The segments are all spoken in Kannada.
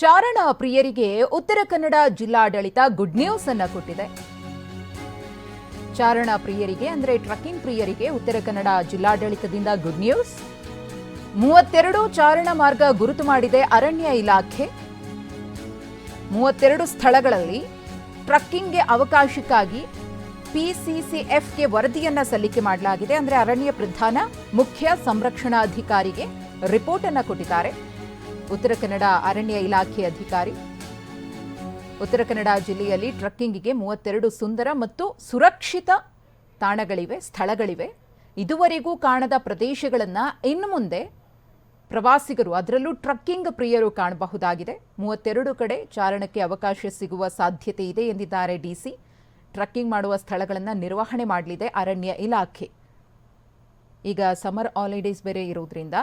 ಚಾರಣ ಪ್ರಿಯರಿಗೆ ಉತ್ತರ ಕನ್ನಡ ಜಿಲ್ಲಾಡಳಿತ ಗುಡ್ ನ್ಯೂಸ್ ಅನ್ನ ಕೊಟ್ಟಿದೆ. ಚಾರಣ ಪ್ರಿಯರಿಗೆ ಅಂದ್ರೆ ಟ್ರಕ್ಕಿಂಗ್ ಪ್ರಿಯರಿಗೆ ಉತ್ತರ ಕನ್ನಡ ಜಿಲ್ಲಾಡಳಿತದಿಂದ ಗುಡ್ ನ್ಯೂಸ್ ಮೂವತ್ತೆರಡು ಚಾರಣ ಮಾರ್ಗ ಗುರುತು ಮಾಡಿದೆ ಅರಣ್ಯ ಇಲಾಖೆ. ಮೂವತ್ತೆರಡು ಸ್ಥಳಗಳಲ್ಲಿ ಟ್ರಕ್ಕಿಂಗ್ಗೆ ಅವಕಾಶಕ್ಕಾಗಿ ಪಿಸಿಸಿಎಫ್ಗೆ ವರದಿಯನ್ನ ಸಲ್ಲಿಕೆ ಮಾಡಲಾಗಿದೆ. ಅಂದ್ರೆ ಅರಣ್ಯ ಪ್ರಧಾನ ಮುಖ್ಯ ಸಂರಕ್ಷಣಾಧಿಕಾರಿಗೆ ರಿಪೋರ್ಟ್ ಅನ್ನ ಕೊಟ್ಟಿದ್ದಾರೆ. ಉತ್ತರ ಕನ್ನಡ ಅರಣ್ಯ ಇಲಾಖೆ ಅಧಿಕಾರಿ. ಉತ್ತರ ಕನ್ನಡ ಜಿಲ್ಲೆಯಲ್ಲಿ ಟ್ರಕ್ಕಿಂಗಿಗೆ ಮೂವತ್ತೆರಡು ಸುಂದರ ಮತ್ತು ಸುರಕ್ಷಿತ ತಾಣಗಳಿವೆ, ಸ್ಥಳಗಳಿವೆ. ಇದುವರೆಗೂ ಕಾಣದ ಪ್ರದೇಶಗಳನ್ನು ಇನ್ನು ಮುಂದೆ ಪ್ರವಾಸಿಗರು, ಅದರಲ್ಲೂ ಟ್ರಕ್ಕಿಂಗ್ ಪ್ರಿಯರು ಕಾಣಬಹುದಾಗಿದೆ. ಮೂವತ್ತೆರಡು ಕಡೆ ಚಾರಣಕ್ಕೆ ಅವಕಾಶ ಸಿಗುವ ಸಾಧ್ಯತೆ ಇದೆ ಎಂದಿದ್ದಾರೆ ಡಿಸಿ ಟ್ರಕ್ಕಿಂಗ್ ಮಾಡುವ ಸ್ಥಳಗಳನ್ನು ನಿರ್ವಹಣೆ ಮಾಡಲಿದೆ ಅರಣ್ಯ ಇಲಾಖೆ. ಈಗ ಸಮರ್ ಹಾಲಿಡೇಸ್ ಬೇರೆ ಇರೋದ್ರಿಂದ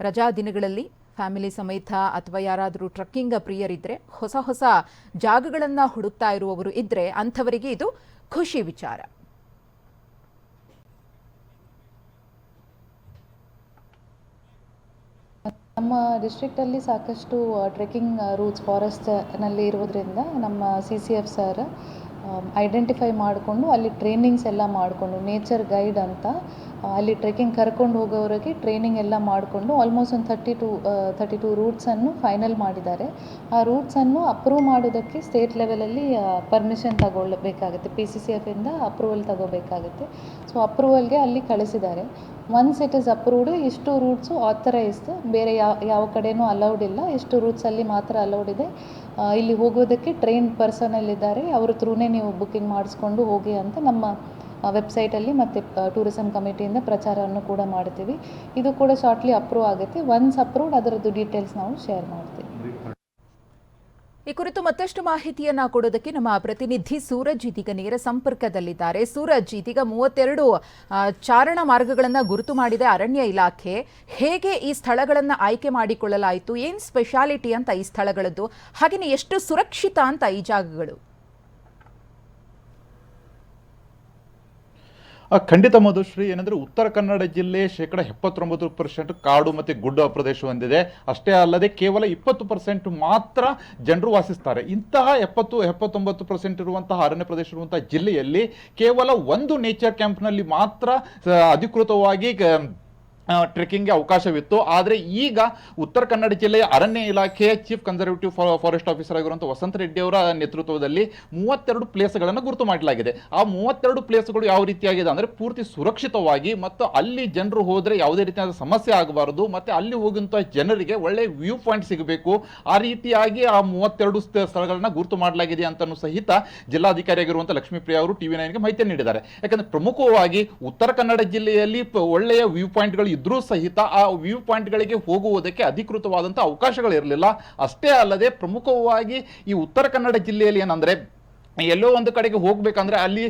ರಜಾ ದಿನಗಳಲ್ಲಿ ಫ್ಯಾಮಿಲಿ ಸಮೇತ ಅಥವಾ ಯಾರಾದರೂ ಟ್ರಕ್ಕಿಂಗ್ ಪ್ರಿಯರಿದ್ರೆ ಹೊಸ ಹೊಸ ಜಾಗಗಳನ್ನು ಹುಡುಕ್ತಾ ಇರುವವರು ಇದ್ರೆ ಅಂಥವರಿಗೆ ಇದು ಖುಷಿ ವಿಚಾರ. ನಮ್ಮ ಡಿಸ್ಟ್ರಿಕ್ಟಲ್ಲಿ ಸಾಕಷ್ಟು ಟ್ರೆಕ್ಕಿಂಗ್ ರೂಟ್ಸ್ ಫಾರೆಸ್ಟ್ನಲ್ಲಿ ಇರೋದ್ರಿಂದ ನಮ್ಮ C C F sir identify ಮಾಡಿಕೊಂಡು ಅಲ್ಲಿ ಟ್ರೈನಿಂಗ್ಸ್ ಎಲ್ಲ ಮಾಡಿಕೊಂಡು ನೇಚರ್ ಗೈಡ್ ಅಂತ ಅಲ್ಲಿ ಟ್ರೆಕ್ಕಿಂಗ್ ಕರ್ಕೊಂಡು ಹೋಗೋವರೆಗೆ ಟ್ರೈನಿಂಗ್ ಎಲ್ಲ ಮಾಡಿಕೊಂಡು ಆಲ್ಮೋಸ್ಟ್ ಒಂದು ಥರ್ಟಿ ಟು ಥರ್ಟಿ ಟು ರೂಟ್ಸನ್ನು ಫೈನಲ್ ಮಾಡಿದ್ದಾರೆ. ಆ ರೂಟ್ಸನ್ನು ಅಪ್ರೂವ್ ಮಾಡೋದಕ್ಕೆ ಸ್ಟೇಟ್ ಲೆವೆಲಲ್ಲಿ ಪರ್ಮಿಷನ್ ತಗೊಳ್ಬೇಕಾಗುತ್ತೆ. ಪಿ ಸಿ ಸಿ ಎಫಿಂದ ಅಪ್ರೂವಲ್ ತಗೋಬೇಕಾಗುತ್ತೆ. ಸೊ ಅಪ್ರೂವಲ್ಗೆ ಅಲ್ಲಿ ಕಳಿಸಿದ್ದಾರೆ. ಒನ್ಸ್ ಇಟ್ ಇಸ್ ಅಪ್ರೂವ್ಡ್ ಇಷ್ಟು ರೂಟ್ಸು ಆಥರೈಸ್ಡ್ ಬೇರೆ ಯಾವ ಯಾವ ಕಡೆನೂ ಅಲೌಡ್ ಇಲ್ಲ. ಇಷ್ಟು ರೂಟ್ಸಲ್ಲಿ ಮಾತ್ರ ಅಲೌಡ್ ಇದೆ. ಇಲ್ಲಿ ಹೋಗೋದಕ್ಕೆ ಟ್ರೈನ್ ಪರ್ಸನಲ್ ಇದ್ದಾರೆ ಅವ್ರ ಥ್ರೂನೇ ನೀವು ಬುಕ್ಕಿಂಗ್ ಮಾಡಿಸ್ಕೊಂಡು ಹೋಗಿ ಅಂತ ನಮ್ಮ ವೆಬ್ಸೈಟಲ್ಲಿ ಮತ್ತು ಟೂರಿಸಂ ಕಮಿಟಿಯಿಂದ ಪ್ರಚಾರವನ್ನು ಕೂಡ ಮಾಡ್ತೀವಿ. ಇದು ಕೂಡ ಶಾರ್ಟ್ಲಿ ಅಪ್ರೂವ್ ಆಗುತ್ತೆ. ಒನ್ಸ್ ಅಪ್ರೂವ್ಡ್ ಅದರದ್ದು ಡೀಟೇಲ್ಸ್ ನಾವು ಶೇರ್ ಮಾಡ್ತೀವಿ. ಈ ಕುರಿತು ಮತ್ತಷ್ಟು ಮಾಹಿತಿಯನ್ನ ಕೊಡೋದಕ್ಕೆ ನಮ್ಮ ಪ್ರತಿನಿಧಿ ಸೂರಜ್ ಇದೀಗ ನೇರ ಸಂಪರ್ಕದಲ್ಲಿದ್ದಾರೆ. ಸೂರಜ್, ಇದೀಗ ಮೂವತ್ತೆರಡು ಚಾರಣ ಮಾರ್ಗಗಳನ್ನು ಗುರುತು ಮಾಡಿದೆ ಅರಣ್ಯ ಇಲಾಖೆ. ಹೇಗೆ ಈ ಸ್ಥಳಗಳನ್ನು ಆಯ್ಕೆ ಮಾಡಿಕೊಳ್ಳಲಾಯಿತು? ಏನು ಸ್ಪೆಷಾಲಿಟಿ ಅಂತ ಈ ಸ್ಥಳಗಳದ್ದು? ಹಾಗೆಯೇ ಎಷ್ಟು ಸುರಕ್ಷಿತ ಅಂತ ಈ ಜಾಗಗಳು? ಖಂಡಿತ ಮಧುಶ್ರೀ ಏನಂದ್ರೆ ಉತ್ತರ ಕನ್ನಡ ಜಿಲ್ಲೆ ಶೇಕಡ ಎಪ್ಪತ್ತೊಂಬತ್ತು ಪರ್ಸೆಂಟ್ ಕಾಡು ಮತ್ತು ಗುಡ್ಡ ಪ್ರದೇಶ ಹೊಂದಿದೆ. ಅಷ್ಟೇ ಅಲ್ಲದೆ ಕೇವಲ ಇಪ್ಪತ್ತು ಪರ್ಸೆಂಟ್ ಮಾತ್ರ ಜನರು ವಾಸಿಸ್ತಾರೆ. ಇಂತಹ ಎಪ್ಪತ್ತು, ಎಪ್ಪತ್ತೊಂಬತ್ತು ಪರ್ಸೆಂಟ್ ಇರುವಂತಹ ಅರಣ್ಯ ಪ್ರದೇಶ ಇರುವಂತಹ ಜಿಲ್ಲೆಯಲ್ಲಿ ಕೇವಲ ಒಂದು ನೇಚರ್ ಕ್ಯಾಂಪ್ನಲ್ಲಿ ಮಾತ್ರ ಅಧಿಕೃತವಾಗಿ ಟ್ರೆಕ್ಕಿಂಗ್ಗೆ ಅವಕಾಶವಿತ್ತು. ಆದರೆ ಈಗ ಉತ್ತರ ಕನ್ನಡ ಜಿಲ್ಲೆಯ ಅರಣ್ಯ ಇಲಾಖೆಯ ಚೀಫ್ ಕನ್ಸರ್ವೇಟಿವ್ ಫಾರೆಸ್ಟ್ ಆಫೀಸರ್ ಆಗಿರುವಂಥ ವಸಂತ ರೆಡ್ಡಿ ಅವರ ನೇತೃತ್ವದಲ್ಲಿ ಮೂವತ್ತೆರಡು ಪ್ಲೇಸ್ಗಳನ್ನು ಗುರುತು ಮಾಡಲಾಗಿದೆ. ಆ ಮೂವತ್ತೆರಡು ಪ್ಲೇಸ್ಗಳು ಯಾವ ರೀತಿಯಾಗಿದೆ ಅಂದರೆ ಪೂರ್ತಿ ಸುರಕ್ಷಿತವಾಗಿ ಮತ್ತು ಅಲ್ಲಿ ಜನರು ಹೋದರೆ ಯಾವುದೇ ರೀತಿಯಾದ ಸಮಸ್ಯೆ ಆಗಬಾರದು ಮತ್ತು ಅಲ್ಲಿ ಹೋಗುವಂಥ ಜನರಿಗೆ ಒಳ್ಳೆ ವ್ಯೂ ಪಾಯಿಂಟ್ ಸಿಗಬೇಕು. ಆ ರೀತಿಯಾಗಿ ಆ ಮೂವತ್ತೆರಡು ಸ್ಥಳಗಳನ್ನು ಗುರುತು ಮಾಡಲಾಗಿದೆ ಅಂತಲೂ ಸಹಿತ ಜಿಲ್ಲಾಧಿಕಾರಿ ಆಗಿರುವಂಥ ಲಕ್ಷ್ಮೀಪ್ರಿಯ ಅವರು ಟಿವಿ ನೈನ್ಗೆ ಮಾಹಿತಿ ನೀಡಿದ್ದಾರೆ. ಯಾಕಂದರೆ ಪ್ರಮುಖವಾಗಿ ಉತ್ತರ ಕನ್ನಡ ಜಿಲ್ಲೆಯಲ್ಲಿ ಒಳ್ಳೆಯ ವ್ಯೂ ಪಾಯಿಂಟ್ಗಳು ಇದ್ರೂ ಸಹಿತ ಆ ವ್ಯೂ ಪಾಯಿಂಟ್ಗಳಿಗೆ ಹೋಗುವುದಕ್ಕೆ ಅಧಿಕೃತವಾದಂಥ ಅವಕಾಶಗಳಿರಲಿಲ್ಲ. ಅಷ್ಟೇ ಅಲ್ಲದೆ ಪ್ರಮುಖವಾಗಿ ಈ ಉತ್ತರ ಕನ್ನಡ ಜಿಲ್ಲೆಯಲ್ಲಿ ಏನಂದರೆ, ಎಲ್ಲೋ ಒಂದು ಕಡೆಗೆ ಹೋಗಬೇಕಂದ್ರೆ ಅಲ್ಲಿ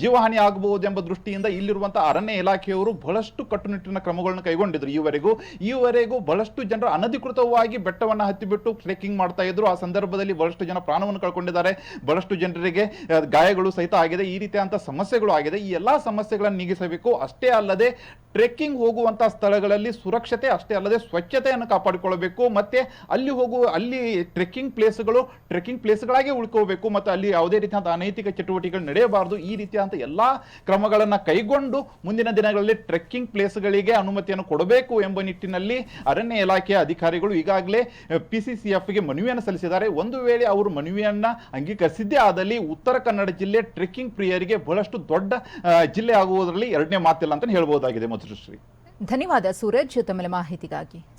ಜೀವಹಾನಿ ಆಗಬಹುದು ಎಂಬ ದೃಷ್ಟಿಯಿಂದ ಇಲ್ಲಿರುವಂಥ ಅರಣ್ಯ ಇಲಾಖೆಯವರು ಬಹಳಷ್ಟು ಕಟ್ಟುನಿಟ್ಟಿನ ಕ್ರಮಗಳನ್ನು ಕೈಗೊಂಡಿದ್ರು. ಈವರೆಗೂ ಈವರೆಗೂ ಬಹಳಷ್ಟು ಜನರು ಅನಧಿಕೃತವಾಗಿ ಬೆಟ್ಟವನ್ನು ಹತ್ತಿಬಿಟ್ಟು ಟ್ರೆಕ್ಕಿಂಗ್ ಮಾಡ್ತಾ ಇದ್ರು. ಆ ಸಂದರ್ಭದಲ್ಲಿ ಬಹಳಷ್ಟು ಜನ ಪ್ರಾಣವನ್ನು ಕಳ್ಕೊಂಡಿದ್ದಾರೆ. ಬಹಳಷ್ಟು ಜನರಿಗೆ ಗಾಯಗಳು ಸಹಿತ ಆಗಿದೆ. ಈ ರೀತಿಯಾದಂಥ ಸಮಸ್ಯೆಗಳು ಆಗಿದೆ. ಈ ಎಲ್ಲ ಸಮಸ್ಯೆಗಳನ್ನು ನೀಗಿಸಬೇಕು. ಅಷ್ಟೇ ಅಲ್ಲದೆ ಟ್ರೆಕ್ಕಿಂಗ್ ಹೋಗುವಂಥ ಸ್ಥಳಗಳಲ್ಲಿ ಸುರಕ್ಷತೆ ಅಷ್ಟೇ ಅಲ್ಲದೆ ಸ್ವಚ್ಛತೆಯನ್ನು ಕಾಪಾಡಿಕೊಳ್ಳಬೇಕು, ಮತ್ತೆ ಅಲ್ಲಿ ಹೋಗುವ, ಅಲ್ಲಿ ಟ್ರೆಕ್ಕಿಂಗ್ ಪ್ಲೇಸ್ಗಳು, ಟ್ರೆಕ್ಕಿಂಗ್ ಪ್ಲೇಸ್ಗಳಾಗೆ ಉಳ್ಕೋಬೇಕು, ಮತ್ತು ಅಲ್ಲಿ ಯಾವುದೇ ರೀತಿಯಾದ ಅನೈತಿಕ ಚಟುವಟಿಕೆಗಳು ನಡೆಯಬಾರದು. ಈ ರೀತಿಯಾದಂಥ ಎಲ್ಲ ಕ್ರಮಗಳನ್ನು ಕೈಗೊಂಡು ಮುಂದಿನ ದಿನಗಳಲ್ಲಿ ಟ್ರೆಕ್ಕಿಂಗ್ ಪ್ಲೇಸ್ಗಳಿಗೆ ಅನುಮತಿಯನ್ನು ಕೊಡಬೇಕು ಎಂಬ ನಿಟ್ಟಿನಲ್ಲಿ ಅರಣ್ಯ ಇಲಾಖೆಯ ಅಧಿಕಾರಿಗಳು ಈಗಾಗಲೇ ಪಿ ಸಿ ಸಿ ಎಫ್ಗೆ ಮನವಿಯನ್ನು ಸಲ್ಲಿಸಿದ್ದಾರೆ. ಒಂದು ವೇಳೆ ಅವರು ಮನವಿಯನ್ನು ಅಂಗೀಕರಿಸಿದ್ದೇ ಆದಲ್ಲಿ ಉತ್ತರ ಕನ್ನಡ ಜಿಲ್ಲೆ ಟ್ರೆಕ್ಕಿಂಗ್ ಪ್ರಿಯರಿಗೆ ಬಹಳಷ್ಟು ದೊಡ್ಡ ಜಿಲ್ಲೆ ಆಗುವುದರಲ್ಲಿ ಎರಡನೇ ಮಾತಿಲ್ಲ ಅಂತ ಹೇಳ್ಬೋದಾಗಿದೆ ಮಧುಶ್ರೀ ಧನ್ಯವಾದ ಸೂರಜ್ ತಮ್ಮ ಮಾಹಿತಿಗಾಗಿ.